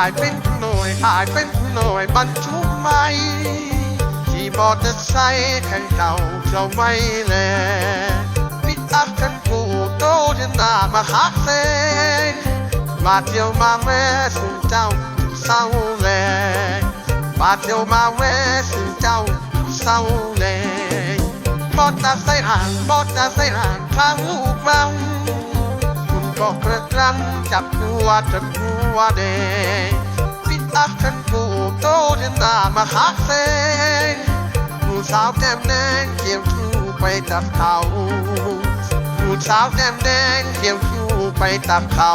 ายเป็นหน่วยหายเป็นหน่วยบรรทุกไหมขี่มอเตอร์ไซค์คันเก่าเจ้าไม่แลปิดอัพกันผูโตเดินหน้ามาคักเซงมาเที่ยวมาแม่สู่เจ้าเศร้าแลมาเที่ยวมาแม่สู่เจ้าเศร้าแลมอเตอร์ไซค์ห่างมอเตอร์ไซค์ห่างข้างลูกเมา กระตรังจับหัวจนหัวแดงปิดตาฉันผูโตเดินนามาคักเซงผู้สาวแก้มแดงเกี่ยวคิ้วไปตับเขาผู้สาวแก้มแดงเกี่ยวคิ้วไปตับเขา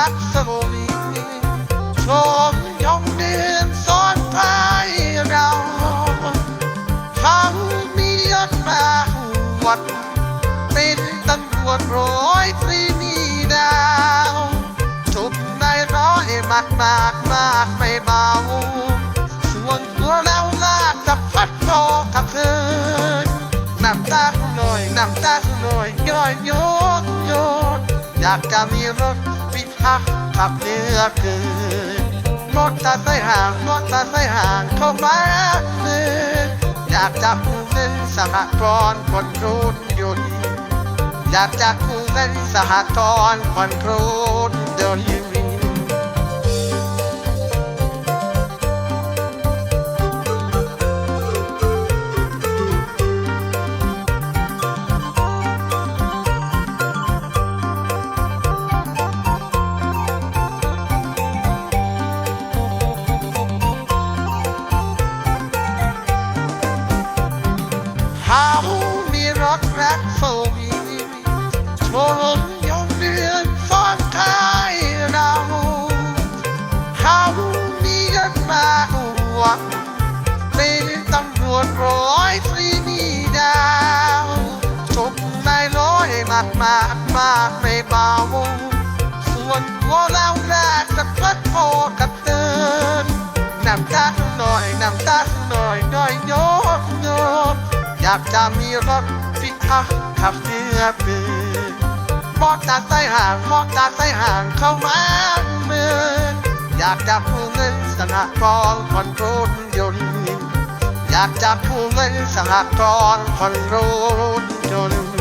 รักรักสงบชมยงเดือนซ้อนท้ายเราเขามียศมาหวัด เป็นตำรวจร้อยตรีมีดาวจุบในายร้อยมากมากมากไม่เบาส่วนตัวแล้วลากกับพัดคอกับเธอน้ำตาคุณหน่อยน้ำตาคุณหน่อยย่อยโยดโยดอยากจะมีรถ พิทักษ์ขับเนื้อคืนมดตาใส่ห่างมดตาใส่ห่างเข้ามาซื้ออยากจะคู่เล่นสหกรณ์คนรุ่นยนต์อยากจะคู่เล่นสหกรณ์คนรุ่นยนต์ ชนยงเดือนซ้อนท้ายเราเขามีเงินมาอวดเป็นตำรวจร้อยตรีมีดาวชมนายร้อยมากมากมากไม่เบาส่วนตัวแล้วแรกจะพัดโพกับเดินน้ำตาหน่อยน้ำตาหน่อยหน่อยโยกโยกอยากจะมีรถปิกอัพขับเรือเปืน มอเตอร์ไซค์ห่างมอเตอร์ไซค์ห่างเข้ามาเมืองอยากจับผู้เงินสหกรณ์คนรถยนต์ อยากจับผู้เงินสหกรณ์คนรถยนต์